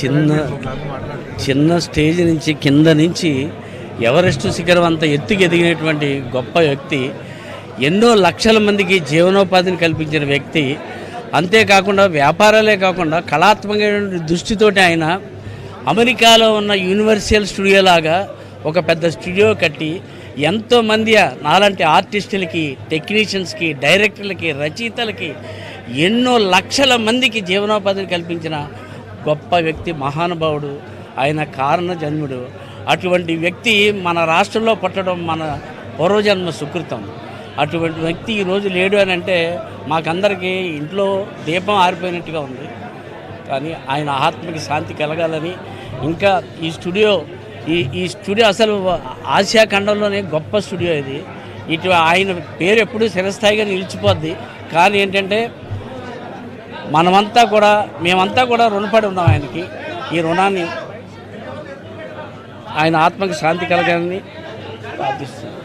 చిన్న చిన్న స్టేజ్ నుంచి కింద నుంచి ఎవరెస్ట్ శిఖరం అంత ఎత్తుకు ఎదిగినటువంటి గొప్ప వ్యక్తి ఎన్నో లక్షల మందికి జీవనోపాధిని కల్పించిన వ్యక్తి. అంతేకాకుండా వ్యాపారాలే కాకుండా కళాత్మకమైన దృష్టితోటి ఆయన అమెరికాలో ఉన్న యూనివర్సల్ స్టూడియో లాగా ఒక పెద్ద స్టూడియో కట్టి ఎంతోమంది నాలాంటి ఆర్టిస్టులకి టెక్నీషియన్స్కి డైరెక్టర్లకి రచయితలకి ఎన్నో లక్షల మందికి జీవనోపాధిని కల్పించిన గొప్ప వ్యక్తి మహానుభావుడు ఆయన కారణ జన్ముడు అటువంటి వ్యక్తి మన రాష్ట్రంలో పుట్టడం మన పూర్వజన్మ సుకృతం. అటువంటి వ్యక్తి ఈరోజు లేడు అని అంటే మాకందరికీ ఇంట్లో దీపం ఆరిపోయినట్టుగా ఉంది. కానీ ఆయన ఆత్మకి శాంతి కలగాలని ఇంకా ఈ స్టూడియో ఈ ఈ స్టూడియో అసలు ఆసియా ఖండంలోనే గొప్ప స్టూడియో ఇది. ఇటు ఆయన పేరు ఎప్పుడూ చిరస్థాయిగా నిలిచిపోద్ది. కానీ ఏంటంటే మనమంతా కూడా మేమంతా కూడా రుణపడి ఉన్నాం ఆయనకి. ఈ రుణాన్ని ఆయన ఆత్మకి శాంతి కలగాలని ప్రార్థిస్తున్నాం.